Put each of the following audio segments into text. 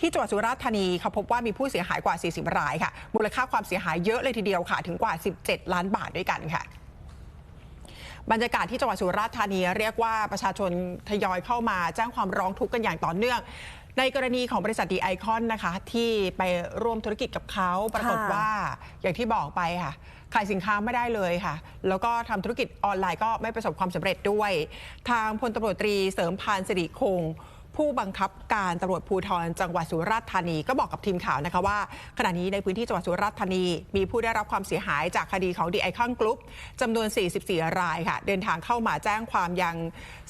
ที่จังหวัดสุราษฎร์ธานีเขาพบว่ามีผู้เสียหายกว่า 40 รายค่ะ มูลค่าความเสียหายเยอะเลยทีเดียวค่ะ ถึงกว่า 17 ล้านบาทด้วยกันค่ะ บรรยากาศที่จังหวัดสุราษฎร์ธานีเรียกว่าประชาชนทยอยเข้ามาแจ้งความร้องทุกข์กันอย่างต่อเนื่อง ในกรณีของบริษัทดีไอคอนนะคะ ที่ไปร่วมธุรกิจกับเขาปรากฏว่าอย่างที่บอกไปค่ะขายสินค้าไม่ได้เลยค่ะ แล้วก็ทำธุรกิจออนไลน์ก็ไม่ประสบความสำเร็จด้วย ทางพลตำรวจตรีเสริมพานสิริคง ผู้บังคับการตำรวจภูธรจังหวัดสุราษฎร์ธานีก็บอกกับทีมข่าวนะคะว่า ขณะนี้ในพื้นที่จังหวัดสุราษฎร์ธานี มีผู้ได้รับความเสียหายจากคดีของดีไอคอนกรุ๊ปจำนวน 44 รายค่ะ เดินทางเข้ามาแจ้งความยัง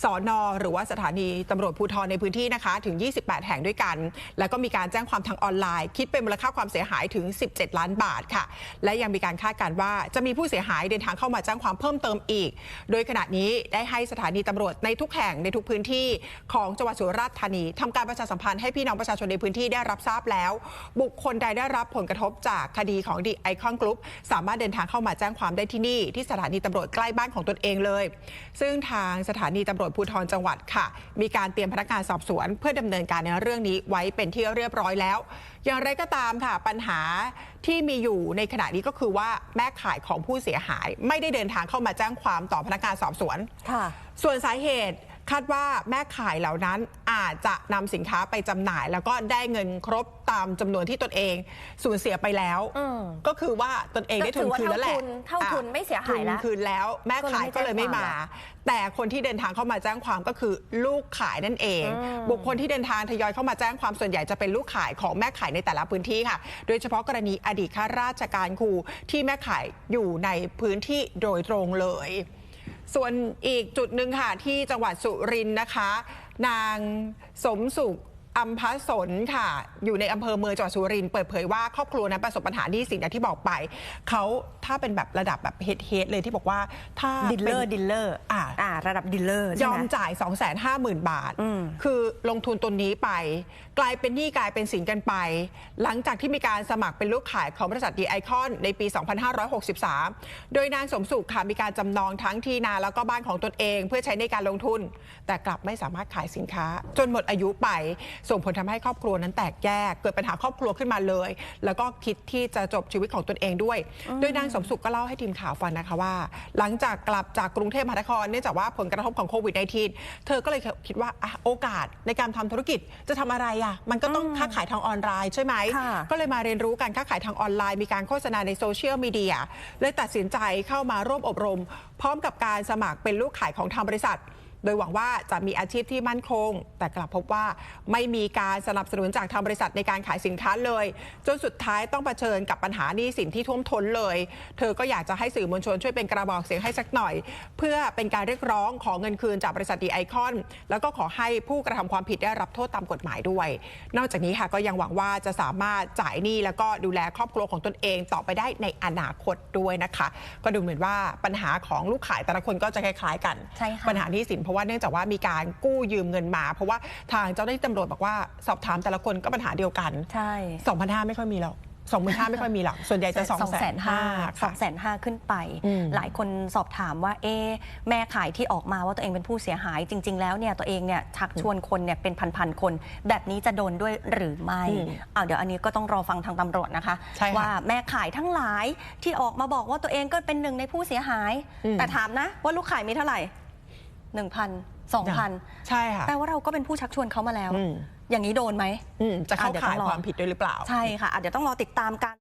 สอนอหรือว่าสถานีตำรวจภูธรในพื้นที่นะคะ ถึง 28 แห่งด้วยกัน แล้วก็มีการแจ้งความทางออนไลน์ คิดเป็นมูลค่าความเสียหายถึง 17 ล้านบาทค่ะ และยังมีการคาดการณ์ว่าจะมีผู้เสียหายเดินทางเข้ามาแจ้งความเพิ่มเติมอีก โดยขณะนี้ได้ให้สถานีตำรวจในทุกแห่งในทุกพื้นที่ของจังหวัดสุราษฎร์ธานีทำการประชาสัมพันธ์ให้พี่น้องประชาชนในพื้นที่ได้รับทราบแล้ว บุคคลใดได้รับผลกระทบจากคดีของดีไอคอนกรุ๊ปสามารถเดินทางเข้ามาแจ้งความได้ที่นี่ที่สถานีตำรวจใกล้บ้านของตนเองเลย ซึ่งทางสถานีตำรวจภูธรจังหวัดค่ะ มีการเตรียมพนักงานสอบสวน เพื่อดำเนินการในเรื่องนี้ไว้เป็นที่เรียบร้อยแล้ว อย่างไรก็ตามค่ะปัญหาที่มีอยู่ในขณะนี้ก็คือว่าแม่ขายของผู้เสียหาย ไม่ได้เดินทางเข้ามาแจ้งความต่อพนักงานสอบสวนค่ะส่วนสาเหตุ คาดว่าแม่ขายเหล่านั้นอาจจะนำสินค้าไปจำหน่าย แล้วก็ได้เงินครบตามจำนวนที่ตนเองสูญเสียไปแล้ว อืม ก็คือว่าตนเองได้ทุนคืนแล้วแหละก็ถือว่าเท่าทุนเท่าทุนอะไม่เสียหายแล้วทุนคืนแล้ว แม่ขายก็เลยไม่มาก็เลยไม่แจ้งความแต่คนที่เดินทางเข้ามาแจ้งความก็คือลูกขายนั่นเอง อืม บุคคลที่เดินทางทยอยเข้ามาแจ้งความส่วนใหญ่จะเป็นลูกขายของแม่ขายในแต่ละพื้นที่ค่ะ โดยเฉพาะกรณีอดีตข้าราชการครูที่แม่ขายอยู่ในพื้นที่โดยตรงเลย ส่วนอีกจุดหนึ่งค่ะที่จังหวัดสุรินทร์นะคะ นางสมสุข อัมพสนค่ะ อยู่ในอำเภอเมืองจังหวัดสุรินทร์เปิดเผยว่าครอบครัวนั้นประสบปัญหาหนี้สินอย่างที่บอกไป เขาถ้าเป็นแบบระดับแบบเฮดเฮดเลยที่บอกว่าถ้าดิลเลอร์ป็นดิลเลอร์อ่าอ่าระดับดิลเลอร์ยใช่อไหมมจ่าย 2 5 0 0 0 0 บาทอืมคือลงทุนตัวนี้ไป กลายเป็นหนี้กลายเป็นสินกันไป หลังจากที่มีการสมัครเป็นลูกขายของบริษัทดีไอคอนในปี 2563 โดยนางสมสุขค่ะมีการจำนองทั้งที่นาแล้วก็บ้านของตนเอง เพื่อใช้ในการลงทุน แต่กลับไม่สามารถขายสินค้า จนหมดอายุไปส่งผลทำให้ครอบครัวนั้นแตกแยก เกิดปัญหาครอบครัวขึ้นมาเลย แล้วก็คิดที่จะจบชีวิตของตนเองด้วย โดยนางสมสุขก็เล่าให้ทีมข่าวฟังนะคะว่า หลังจากกลับจากกรุงเทพมหานครเนื่องจากว่าผลกระทบของโควิด -19 เธอก็เลยคิดว่าอะโอกาสในการทำธุรกิจจะทำอะไรอะมันก็ต้องค้าขายทางออนไลน์ใช่ไหมค่ะก็เลยมาเรียนรู้การค้าขายทางออนไลน์ มีการโฆษณาในโซเชียลมีเดียเลยตัดสินใจเข้ามาร่วมอบรม พร้อมกับการสมัครเป็นลูกขายของทางบริษัท โดยหวังว่าจะมีอาชีพที่มั่นคง แต่กลับพบว่าไม่มีการสนับสนุนจากทางบริษัทในการขายสินค้าเลย จนสุดท้ายต้องเผชิญกับปัญหาหนี้สินที่ท่วมท้นเลย เธอก็อยากจะให้สื่อมวลชนช่วยเป็นกระบอกเสียงให้สักหน่อย เพื่อเป็นการเรียกร้องขอเงินคืนจากบริษัทดีไอคอน แล้วก็ขอให้ผู้กระทำความผิดได้รับโทษตามกฎหมายด้วย นอกจากนี้ค่ะก็ยังหวังว่าจะสามารถจ่ายหนี้แล้วก็ดูแลครอบครัวของตนเองต่อไปได้ในอนาคตด้วยนะคะ ก็ดูเหมือนว่าปัญหาของลูกขายแต่ละคนก็จะคล้ายๆ กันใช่ค่ะปัญหาหนี้สินเพราะว่าเนื่องจากว่ามีการกู้ยืมเงินมา เพราะว่าทางเจ้าหน้าที่ตำรวจบอกว่าสอบถามแต่ละคนก็ปัญหาเดียวกันใช่2,500ไม่ค่อยมีหรอก25,000ไม่ค่อยมีหรอกส่วนใหญ่จะ2 5 0 0 0สองแสนห้า0สองแสนห้าขึ้นไปอืมหลายคนสอบถามว่า เอ๊ะแม่ขายที่ออกมาว่าตัวเองเป็นผู้เสียหายจริง ๆ แล้วเนี่ยตัวเองเนี่ยชักชวนคนเนี่ยเป็นพันๆคน แบบนี้จะโดนด้วยหรือไม่อืมอ่าเดี๋ยวอันนี้ก็ต้องรอฟังทางตำรวจนะคะใช่ค่ะว่าแม่ขายทั้งหลายที่ออกมาบอกว่าตัวเองก็เป็นหนึ่งในผู้เสียหายอืมแต่ถามนะว่าลูกขายมีเท่าไหร่ หนึ่งพันสองพันใช่ค่ะแปลว่าเราก็เป็นผู้ชักชวนเขามาแล้วอืมอย่างนี้โดนไหมอืมจะเข้าอะเดี๋ยวต้ข่าอยงรอความผิดด้วยหรือเปล่า ใช่ค่ะอะเดี๋ยวต้องรอติดตามกัน